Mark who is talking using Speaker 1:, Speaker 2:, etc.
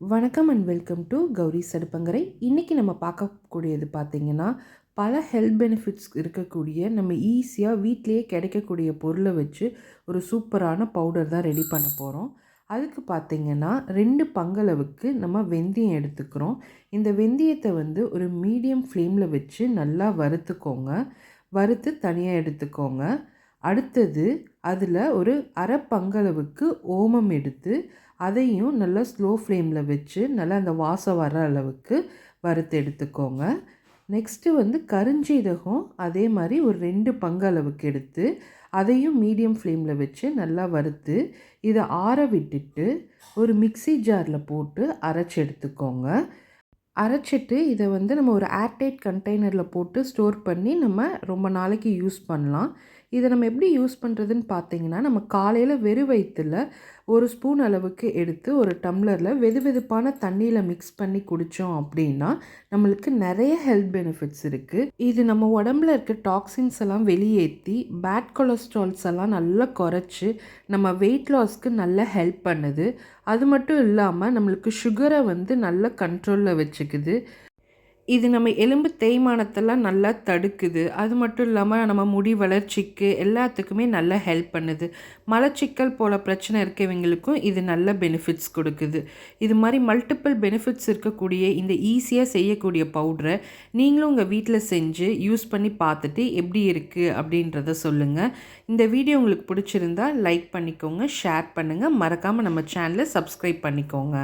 Speaker 1: வணக்கம் and welcome to Gowri சடுப்பங்கரை. இன்றைக்கி நம்ம பார்க்கக்கூடியது பார்த்திங்கன்னா பல ஹெல்த் பெனிஃபிட்ஸ் இருக்கக்கூடிய நம்ம ஈஸியாக வீட்லேயே கிடைக்கக்கூடிய பொருளை வச்சு ஒரு சூப்பரான பவுடர் தான் ரெடி பண்ண போகிறோம் அதுக்கு பார்த்திங்கன்னா ரெண்டு பங்களவுக்கு நம்ம வெந்தயம் எடுத்துக்கிறோம். இந்த வெந்தயத்தை வந்து ஒரு மீடியம் ஃப்ளேமில் வச்சு நல்லா வறுத்துக்கோங்க. வறுத்து தனியாக எடுத்துக்கோங்க. அடுத்தது அதில் ஒரு அரை பங்களவுக்கு ஓமம் எடுத்து அதையும் நல்லா ஸ்லோ ஃப்ளேமில் வச்சு நல்லா அந்த வாசம் வர அளவுக்கு வறுத்து எடுத்துக்கோங்க. நெக்ஸ்ட்டு வந்து கருஞ்சீரகம் அதே மாதிரி ஒரு ரெண்டு பங்கு அளவுக்கு எடுத்து அதையும் மீடியம் ஃப்ளேமில் வச்சு நல்லா வறுத்து இதை ஆற விட்டுட்டு ஒரு மிக்சி ஜாரில் போட்டு அரைச்சி எடுத்துக்கோங்க. அரைச்சிட்டு இதை வந்து நம்ம ஒரு ஏர்டைட் கண்டெய்னரில் போட்டு ஸ்டோர் பண்ணி நம்ம ரொம்ப நாளைக்கு யூஸ் பண்ணலாம். இதை நம்ம எப்படி யூஸ் பண்ணுறதுன்னு பார்த்தீங்கன்னா நம்ம காலையில் வெறும் வயிற்றில் ஒரு ஸ்பூன் அளவுக்கு எடுத்து ஒரு டம்ளரில் வெது வெதுப்பான தண்ணியில் மிக்ஸ் பண்ணி குடித்தோம் அப்படின்னா நம்மளுக்கு நிறைய ஹெல்த் பெனிஃபிட்ஸ் இருக்குது இது நம்ம உடம்புல இருக்க டாக்ஸின்ஸ் எல்லாம் வெளியேற்றி பேட் கொலஸ்ட்ரால்ஸ் எல்லாம் நல்லா குறைச்சி நம்ம வெயிட் லாஸ்க்கு நல்லா ஹெல்ப் பண்ணுது. அது மட்டும் இல்லாமல் நம்மளுக்கு சுகரை வந்து நல்ல கண்ட்ரோலில் வச்சுக்குது. இது நம்ம எலும்பு தேய்மானத்தெல்லாம் நல்லா தடுக்குது. அது மட்டும் இல்லாமல் நம்ம முடி வளர்ச்சிக்கு எல்லாத்துக்குமே நல்லா ஹெல்ப் பண்ணுது. மலச்சிக்கல் போல் பிரச்சனை இருக்கவங்களுக்கும் இது நல்ல பெனிஃபிட்ஸ் கொடுக்குது. இது மாதிரி மல்டிப்பிள் பெனிஃபிட்ஸ் இருக்கக்கூடிய இந்த ஈஸியாக செய்யக்கூடிய பவுட்ரை நீங்களும் உங்கள் வீட்டில் செஞ்சு யூஸ் பண்ணி பார்த்துட்டு எப்படி இருக்குது அப்படின்றத சொல்லுங்கள் இந்த வீடியோ உங்களுக்கு பிடிச்சிருந்தா லைக் பண்ணிக்கோங்க ஷேர் பண்ணுங்கள் மறக்காமல் நம்ம சேனலை சப்ஸ்கிரைப் பண்ணிக்கோங்க.